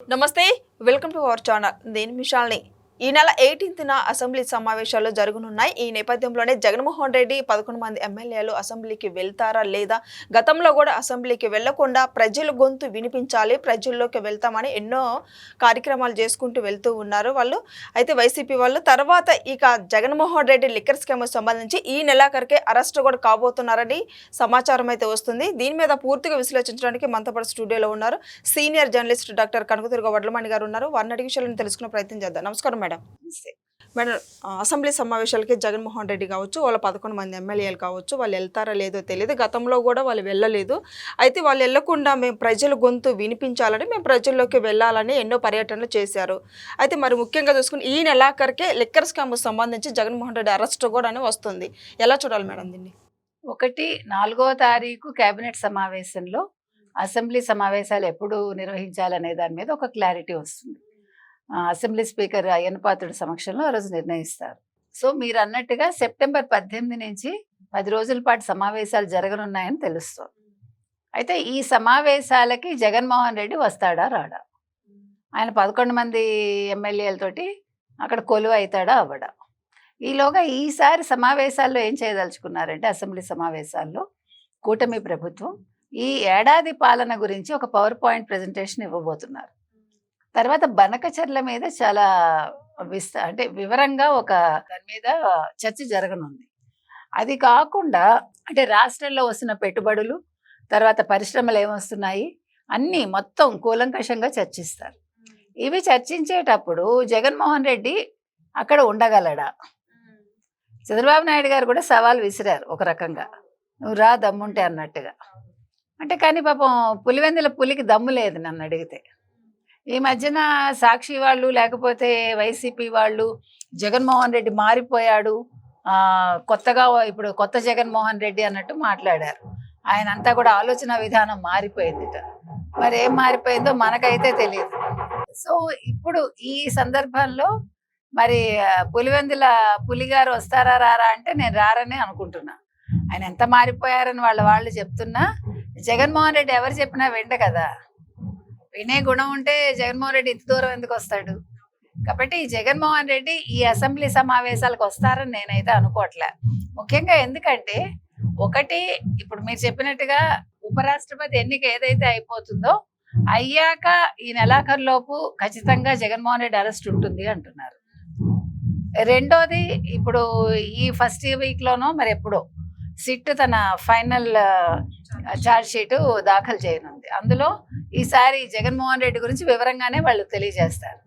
నమస్తే welcome to our channel. నేను మిషాల్ని ఈ నెల ఎయిటీన్త్న అసెంబ్లీ సమావేశాలు జరగనున్నాయి. ఈ నేపథ్యంలోనే జగన్మోహన్ రెడ్డి పదకొండు మంది ఎమ్మెల్యేలు అసెంబ్లీకి వెళ్తారా లేదా? గతంలో కూడా అసెంబ్లీకి వెళ్ళకుండా ప్రజల గొంతు వినిపించాలి ప్రజల్లోకి వెళ్తామని ఎన్నో కార్యక్రమాలు చేసుకుంటూ వెళ్తూ ఉన్నారు వాళ్ళు. అయితే వైసీపీ వాళ్ళు తర్వాత ఇక జగన్మోహన్ రెడ్డి లిక్కర్ స్కామ్ సంబంధించి ఈ నెలాఖరికే అరెస్ట్ కూడా కాబోతున్నారని సమాచారం అయితే వస్తుంది. దీని మీద పూర్తిగా విశ్లేషించడానికి మంతపడ స్టూడియోలో ఉన్నారు senior journalist doctor Kanakadurga Vadlamani garu ఉన్నారు. వారిని అడిగి విషయాలను తెలుసుకునే ప్రయత్నం చేద్దాం. నమస్కారం మేడం. మేడం అసెంబ్లీ సమావేశాలకి జగన్మోహన్ రెడ్డి కావచ్చు వాళ్ళ పదకొండు మంది ఎమ్మెల్యేలు కావచ్చు వాళ్ళు వెళ్తారా లేదో తెలియదు. గతంలో కూడా వాళ్ళు వెళ్ళలేదు. అయితే వాళ్ళు వెళ్ళకుండా మేము ప్రజల గొంతు వినిపించాలని మేము ప్రజల్లోకి వెళ్ళాలని ఎన్నో పర్యటనలు చేశారు. అయితే మరి ముఖ్యంగా చూసుకుని ఈ నెలాఖరికే లిక్కర్ స్కామ్ సంబంధించి జగన్మోహన్ రెడ్డి అరెస్ట్ కూడా అని వస్తుంది. ఎలా చూడాలి మేడం దీన్ని? ఒకటి నాలుగో తారీఖు కేబినెట్ సమావేశంలో అసెంబ్లీ సమావేశాలు ఎప్పుడు నిర్వహించాలనే దాని మీద ఒక క్లారిటీ వస్తుంది. అసెంబ్లీ స్పీకర్ అయ్యన్నపాత్రుడి సమక్షంలో ఆ రోజు నిర్ణయిస్తారు. సో మీరు అన్నట్టుగా సెప్టెంబర్ పద్దెనిమిది నుంచి పది రోజుల పాటు సమావేశాలు జరగనున్నాయని తెలుస్తుంది. అయితే ఈ సమావేశాలకి జగన్మోహన్ రెడ్డి వస్తాడా రాడా? ఆయన పదకొండు మంది ఎమ్మెల్యేలతోటి అక్కడ కొలువు అవుతాడా అవ్వడా? ఈలోగా ఈసారి సమావేశాల్లో ఏం చేయదలుచుకున్నారంటే అసెంబ్లీ సమావేశాల్లో కూటమి ప్రభుత్వం ఈ ఏడాది పాలన గురించి ఒక పవర్ పాయింట్ ప్రజెంటేషన్ ఇవ్వబోతున్నారు. తర్వాత బనకచర్ల మీద చాలా విస్త అంటే వివరంగా ఒక దాని మీద చర్చ జరగనుంది. అది కాకుండా అంటే రాష్ట్రంలో వస్తున్న పెట్టుబడులు తర్వాత పరిశ్రమలు ఏమొస్తున్నాయి అన్నీ మొత్తం కూలంకషంగా చర్చిస్తారు. ఇవి చర్చించేటప్పుడు జగన్మోహన్ రెడ్డి అక్కడ ఉండగలడా? చంద్రబాబు నాయుడు గారు కూడా సవాల్ విసిరారు ఒక రకంగా. నువ్వు రా దమ్ముంటే అన్నట్టుగా. అంటే కానీ పాపం పులివెందుల పులికి దమ్ము లేదు నన్ను అడిగితే. ఈ మధ్యన సాక్షి వాళ్ళు లేకపోతే వైసీపీ వాళ్ళు జగన్మోహన్ రెడ్డి మారిపోయాడు. కొత్తగా ఇప్పుడు కొత్త జగన్మోహన్ రెడ్డి అన్నట్టు మాట్లాడారు. ఆయన అంతా కూడా ఆలోచన విధానం మారిపోయిందిట. మరి ఏం మారిపోయిందో మనకైతే తెలియదు. సో ఇప్పుడు ఈ సందర్భంలో మరి పులివెందుల పులిగారు వస్తారా రారా అంటే నేను రారని అనుకుంటున్నా. ఆయన ఎంత మారిపోయారని వాళ్ళ వాళ్ళు చెప్తున్నా. జగన్మోహన్ రెడ్డి ఎవరు చెప్పినా వెంట కదా. వినే గుణం ఉంటే జగన్మోహన్ రెడ్డి ఇంత దూరం ఎందుకు వస్తాడు? కాబట్టి ఈ జగన్మోహన్ రెడ్డి ఈ అసెంబ్లీ సమావేశాలకు వస్తారని నేనైతే అనుకోవట్లే. ముఖ్యంగా ఎందుకంటే ఒకటి ఇప్పుడు మీరు చెప్పినట్టుగా ఉపరాష్ట్రపతి ఎన్నిక ఏదైతే అయిపోతుందో అయ్యాక ఈ నెలాఖరులోపు ఖచ్చితంగా జగన్మోహన్ రెడ్డి అరెస్ట్ ఉంటుంది అంటున్నారు. రెండోది ఇప్పుడు ఈ ఫస్ట్ వీక్ లోనో మరి ఎప్పుడో సిట్ తన ఫైనల్ ఛార్జ్ షీట్ దాఖలు చేయనుంది. అందులో ఈసారి జగన్మోహన్ రెడ్డి గురించి వివరంగానే వాళ్ళు తెలియజేస్తారు.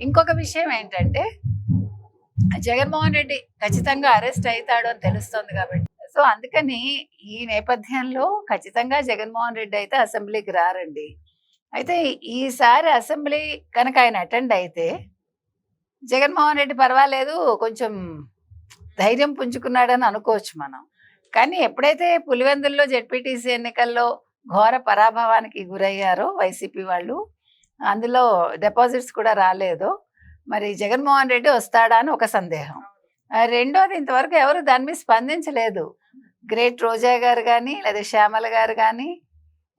ఇంకొక విషయం ఏంటంటే జగన్మోహన్ రెడ్డి ఖచ్చితంగా అరెస్ట్ అవుతాడు అని తెలుస్తోంది కాబట్టి. సో అందుకని ఈ నేపథ్యంలో ఖచ్చితంగా జగన్మోహన్ రెడ్డి అయితే అసెంబ్లీకి రారండి. అయితే ఈసారి అసెంబ్లీ కనుక ఆయన అటెండ్ అయితే జగన్మోహన్ రెడ్డి పర్వాలేదు కొంచెం ధైర్యం పుంజుకున్నాడని అనుకోవచ్చు మనం. కానీ ఎప్పుడైతే పులివెందుల్లో జెడ్పీటీసీ ఎన్నికల్లో ఘోర పరాభవానికి గురయ్యారో వైసీపీ వాళ్ళు. అందులో డిపాజిట్స్ కూడా రాలేదు. మరి జగన్మోహన్ రెడ్డి వస్తాడా అని ఒక సందేహం. రెండోది ఇంతవరకు ఎవరు దాని మీద స్పందించలేదు. గ్రేట్ రోజా గారు కానీ లేదా శ్యామల గారు కానీ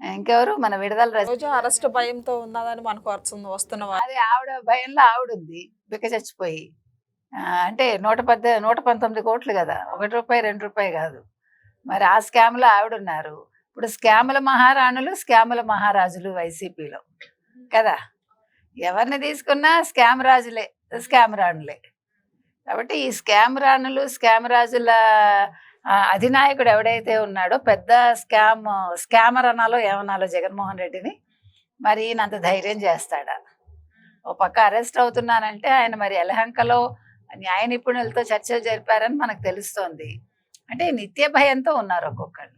ఇంకెవరు? మన విడుదల రజ అరెస్ట్ భయంతో ఉన్నదని మనకు వస్తుంది వస్తున్న అది ఆవిడ భయంలో ఆవిడ ఉంది బిక్క చచ్చిపోయి. అంటే నూట పద్దె నూట పంతొమ్మిది కోట్లు కదా. ఒకటి రూపాయి రెండు రూపాయి కాదు. మరి ఆ స్కామ్లో ఆవిడ ఉన్నారు ఇప్పుడు స్కాముల మహారాణులు స్కాముల మహారాజులు వైసీపీలో. కదా? ఎవరిని తీసుకున్నా స్కామ్ రాజులే స్కామ్ రాణులే. కాబట్టి ఈ స్కామ్ రాణులు స్కామ్ రాజుల అధినాయకుడు ఎవడైతే ఉన్నాడో పెద్ద స్కామ్ స్కామర్ అనాలో ఏమనాలో జగన్మోహన్ రెడ్డిని మరి ఈయనంత ధైర్యం చేస్తాడా? ఓ పక్క అరెస్ట్ అవుతున్నానంటే ఆయన మరి ఎలహంకలో న్యాయ నిపుణులతో చర్చలు జరిపారని మనకు తెలుస్తోంది. అంటే నిత్య భయంతో ఉన్నారు ఒక్కొక్కళ్ళు.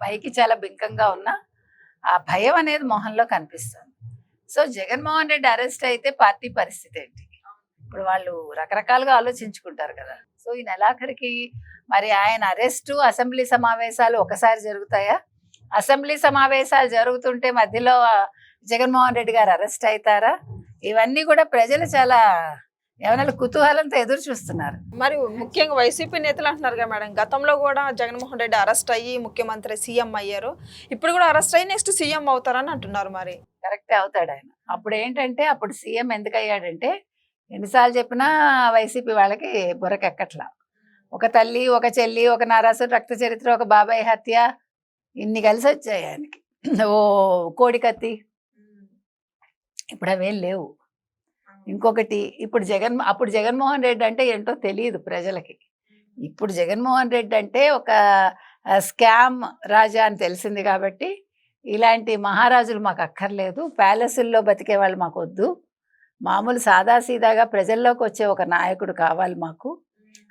పైకి చాలా బింకంగా ఉన్నా ఆ భయం అనేది మొహంలో కనిపిస్తుంది. సో జగన్మోహన్ రెడ్డి అరెస్ట్ అయితే పార్టీ పరిస్థితి ఏంటి? ఇప్పుడు వాళ్ళు రకరకాలుగా ఆలోచించుకుంటారు కదా. సో ఈ నెలాఖరికి మరి ఆయన అరెస్టు అసెంబ్లీ సమావేశాలు ఒకసారి జరుగుతాయా? అసెంబ్లీ సమావేశాలు జరుగుతుంటే మధ్యలో జగన్మోహన్ రెడ్డి గారు అరెస్ట్ అవుతారా? ఇవన్నీ కూడా ప్రజలు చాలా ఏమైనా కుతూహలంతో ఎదురు చూస్తున్నారు? మరి ముఖ్యంగా వైసీపీ నేతలు అంటున్నారు కదా మేడం గతంలో కూడా జగన్మోహన్ రెడ్డి అరెస్ట్ అయ్యి ముఖ్యమంత్రి సీఎం అయ్యారు. ఇప్పుడు కూడా అరెస్ట్ అయ్యి నెక్స్ట్ సీఎం అవుతారని అంటున్నారు మరి. కరెక్టే అవుతాడు ఆయన. అప్పుడు ఏంటంటే అప్పుడు సీఎం ఎందుకు అయ్యాడంటే ఎన్నిసార్లు చెప్పినా వైసీపీ వాళ్ళకి బుర్రకెక్కట్లా. ఒక తల్లి ఒక చెల్లి ఒక నారాసు రక్త చరిత్ర ఒక బాబాయ్ హత్య ఇన్ని కలిసి వచ్చాయి ఆయనకి. ఓ కోడికత్తి ఇప్పుడు అవేం లేవు. ఇంకొకటి ఇప్పుడు జగన్ అప్పుడు జగన్మోహన్ రెడ్డి అంటే ఏంటో తెలియదు ప్రజలకి. ఇప్పుడు జగన్మోహన్ రెడ్డి అంటే ఒక స్కామ్ రాజా అని తెలిసింది కాబట్టి ఇలాంటి మహారాజులు మాకు అక్కర్లేదు. ప్యాలెసుల్లో బతికే వాళ్ళు మాకు వద్దు. మామూలు సాదాసీదాగా ప్రజల్లోకి వచ్చే ఒక నాయకుడు కావాలి మాకు.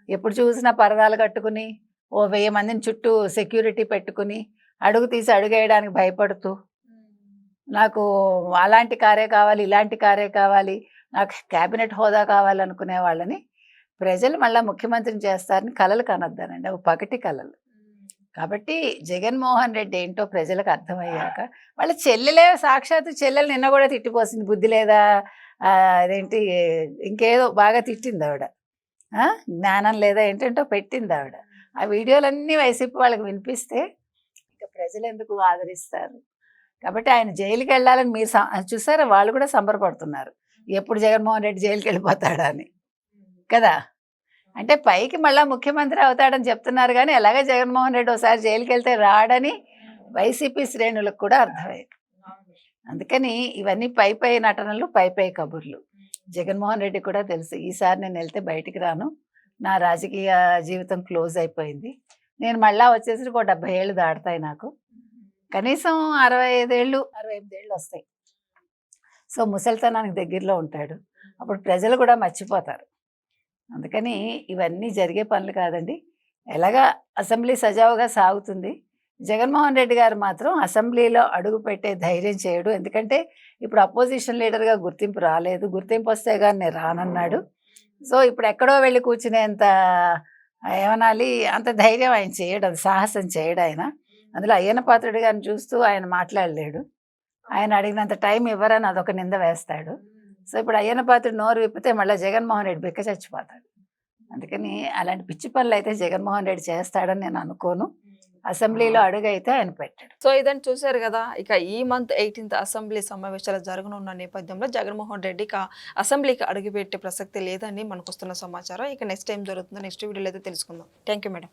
ఎప్పుడు చూసినా పరదాలు కట్టుకుని ఓ వెయ్యి మందిని చుట్టూ సెక్యూరిటీ పెట్టుకుని అడుగు తీసి అడుగేయడానికి భయపడుతూ నాకు అలాంటి కారే కావాలి ఇలాంటి కారే కావాలి నాకు క్యాబినెట్ హోదా కావాలనుకునే వాళ్ళని ప్రజలు మళ్ళీ ముఖ్యమంత్రిని చేస్తారని కళలు కనొద్దానండి. అవి పగటి కళలు కాబట్టి జగన్మోహన్ రెడ్డి ఏంటో ప్రజలకు అర్థమయ్యాక వాళ్ళ చెల్లెలే సాక్షాత్తు చెల్లెలు నిన్న కూడా తిట్టిపోసింది. బుద్ధి లేదా? అదేంటి? ఇంకేదో బాగా తిట్టింది ఆవిడ. జ్ఞానం లేదా ఏంటంటో పెట్టింది ఆవిడ. ఆ వీడియోలన్నీ వైసీపీ వాళ్ళకి వినిపిస్తే ఇంకా ప్రజలు ఎందుకు ఆదరిస్తారు? కాబట్టి ఆయన జైలుకి వెళ్ళాలని మీరు చూసారా? వాళ్ళు కూడా సంబరపడుతున్నారు. ఎప్పుడు జగన్మోహన్ రెడ్డి జైలుకి వెళ్ళిపోతాడా అని కదా? అంటే పైకి మళ్ళా ముఖ్యమంత్రి అవుతాడని చెప్తున్నారు కానీ ఎలాగ జగన్మోహన్ రెడ్డి ఒకసారి జైలుకి వెళ్తే రాడని వైసీపీ శ్రేణులకు కూడా అర్థమైంది. అందుకని ఇవన్నీ పై పై నటనలు పై పై కబుర్లు. జగన్మోహన్ రెడ్డి కూడా తెలుసు ఈసారి నేను వెళ్తే బయటికి రాను. నా రాజకీయ జీవితం క్లోజ్ అయిపోయింది. నేను మళ్ళా వచ్చేసి ఒక డెబ్బై ఏళ్ళు దాటుతాయి నాకు. కనీసం అరవై ఐదేళ్ళు అరవై ఎనిమిదేళ్ళు వస్తాయి. సో ముసలితనానికి దగ్గరలో ఉంటాడు. అప్పుడు ప్రజలు కూడా మర్చిపోతారు. అందుకని ఇవన్నీ జరిగే పనులు కాదండి. ఎలాగా అసెంబ్లీ సజావుగా సాగుతుంది. జగన్మోహన్ రెడ్డి గారు మాత్రం అసెంబ్లీలో అడుగు పెట్టే ధైర్యం చేయడు. ఎందుకంటే ఇప్పుడు అపోజిషన్ లీడర్గా గుర్తింపు రాలేదు. గుర్తింపు వస్తే కానీ నేను రానన్నాడు సో ఇప్పుడు ఎక్కడో వెళ్ళి కూర్చునేంత ఏమనాలి? అంత ధైర్యం ఆయన చేయడు. అది సాహసం చేయడు ఆయన. అందులో అయ్యన్న పాత్రుడి గారిని చూస్తూ ఆయన మాట్లాడలేడు. ఆయన అడిగినంత టైం ఇవ్వరని అదొక నింద వేస్తాడు. సో ఇప్పుడు అయ్యన్న పాత్రుడు నోరు విప్పితే మళ్ళీ జగన్మోహన్ రెడ్డి బిక్క చచ్చిపోతాడు. అందుకని అలాంటి పిచ్చి పనులు అయితే జగన్మోహన్ రెడ్డి చేస్తాడని నేను అనుకోను. అసెంబ్లీలో అడుగు అయితే ఆయన పెట్టాడు. సో ఇదని చూశారు కదా ఇక ఈ మంత్ ఎయిటీన్త్ అసెంబ్లీ సమావేశాలు జరగనున్న నేపథ్యంలో జగన్మోహన్ రెడ్డికి ఆ అసెంబ్లీకి అడుగుపెట్టే ప్రసక్తి లేదని మనకు వస్తున్న సమాచారం. ఇక నెక్స్ట్ టైం జరుగుతుందో నెక్స్ట్ వీడియోలో అయితే తెలుసుకుందాం. Thank you madam.